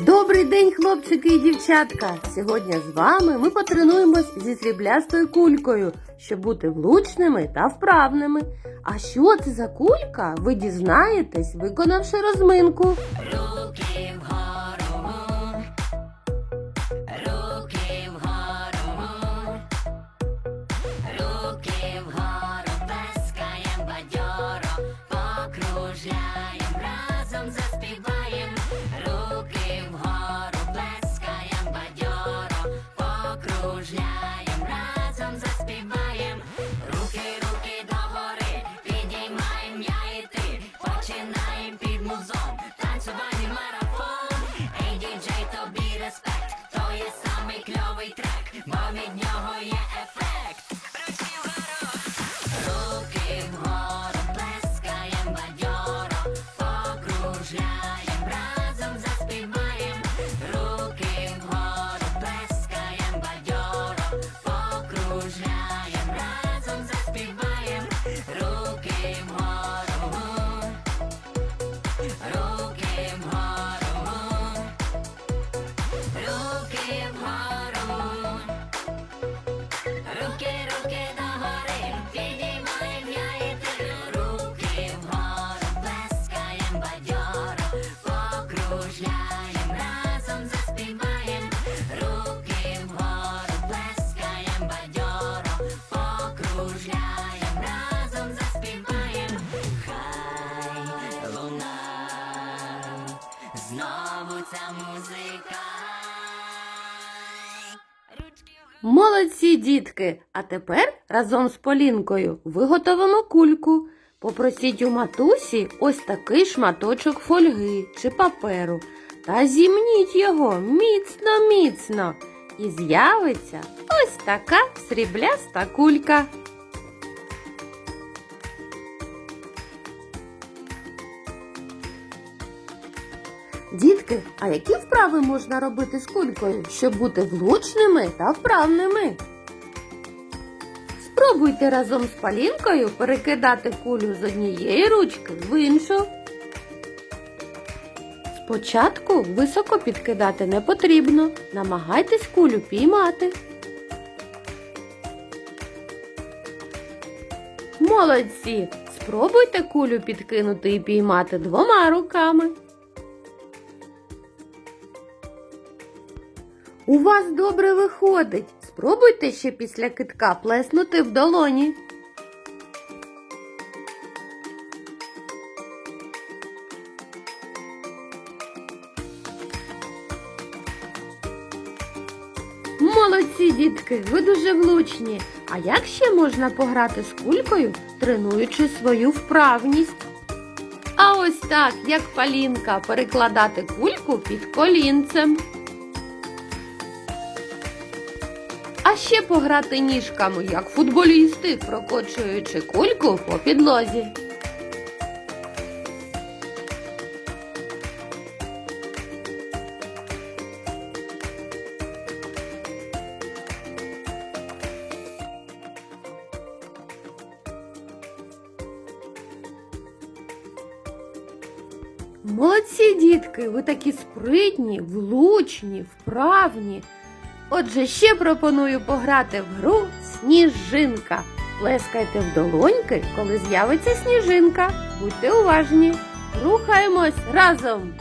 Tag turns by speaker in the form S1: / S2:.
S1: Добрий день, хлопчики і дівчатка! Сьогодні з вами ми потренуємось зі сріблястою кулькою, щоб бути влучними та вправними. А що це за кулька? Ви дізнаєтесь, виконавши розминку.
S2: Руки вгору, знову ця музика.
S1: Молодці, дітки! А тепер разом з Полінкою виготовимо кульку. Попросіть у матусі ось такий шматочок фольги чи паперу та зімніть його міцно міцно. І з'явиться ось така срібляста кулька. Дітки, а які вправи можна робити з кулькою, щоб бути влучними та вправними? Спробуйте разом з палінкою перекидати кулю з однієї ручки в іншу. Спочатку високо підкидати не потрібно. Намагайтесь кулю піймати. Молодці! Спробуйте кулю підкинути і піймати двома руками. У вас добре виходить. Спробуйте ще після китка плеснути в долоні. Молодці, дітки, ви дуже влучні. А як ще можна пограти з кулькою, тренуючи свою вправність? А ось так, як палінка, перекладати кульку під колінцем. А ще пограти ніжками, як футболісти, прокочуючи кульку по підлозі. Молодці, дітки, ви такі спритні, влучні, вправні. Отже, ще пропоную пограти в гру Сніжинка. Плескайте в долоньки, коли з'явиться сніжинка. Будьте уважні. Рухаємось разом.